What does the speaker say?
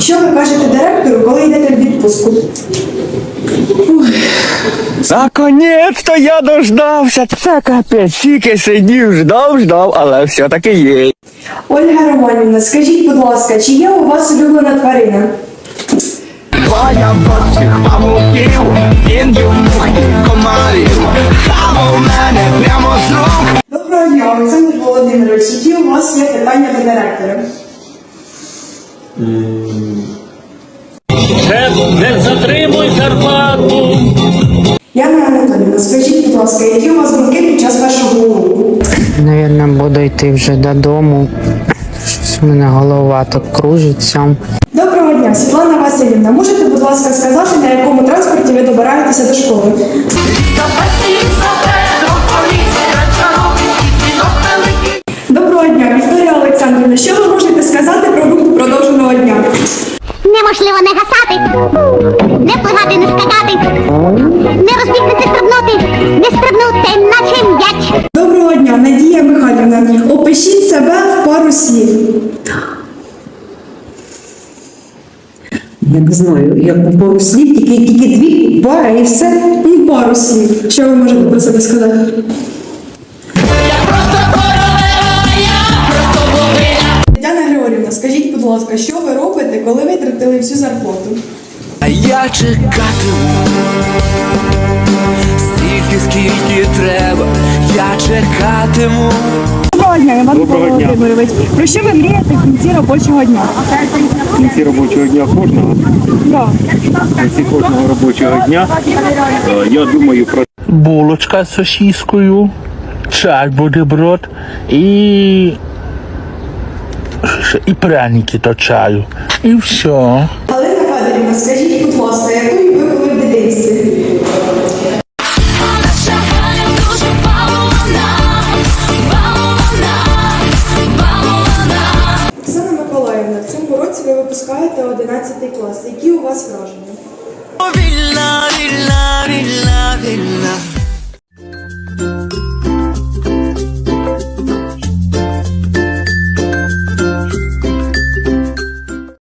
Що ви кажете директору, коли йдете в відпустку? Наконець-то я дождався. Це капець, тільки сидів, ждав, ждав, але все-таки є. Ольга Романівна, скажіть, будь ласка, чи є у вас улюблена тварина? Твоя бабця павуків, він йому комарів, хавав мене прямо з рук. Доброго дня, Олександр Володимирович, які у вас є питання до директора? Не затримуй зарплату. Яна Анатолійовна, скажіть, будь ласка, які у вас думки під час першого уроку? Навірно, буду йти вже додому. Щось в мене голова так кружиться. Доброго дня, Світлана Васильівна. Можете, будь ласка, сказати, на якому транспорті ви добираєтеся до школи? Доброго дня, Вікторія Олександрівна. Що ви можете сказати про рух продовженого дня? Неможливо не гасати, не плигати, не скакати, не розбігти, стрибнути, не стрибнути, наче м'яч. Доброго дня, Надія Михайлівна. Опишіть себе в пару слів. Я не знаю, як у пару слів, тільки, тільки дві пари і все. Ну, пару слів. Що ви можете про себе сказати? Тетяна ласка, що ви робите, коли витратили всю зарплату? А я чекатиму стільки, скільки треба, я чекатиму. Доброго дня, Іван Володимирович. Про що ви мрієте в кінці робочого дня? В кінці робочого дня кожного, в кінці кожного робочого дня е, я думаю про Булочка з сосіскою, чай бутерброд і. І пряники до чаю. І все. Галина Федорівна, скажіть, будь ласка, якою ви були в дитинстві? Оксана Миколаївна, в цьому році ви випускаєте 11 клас. Які у вас враження? Вільна, вільна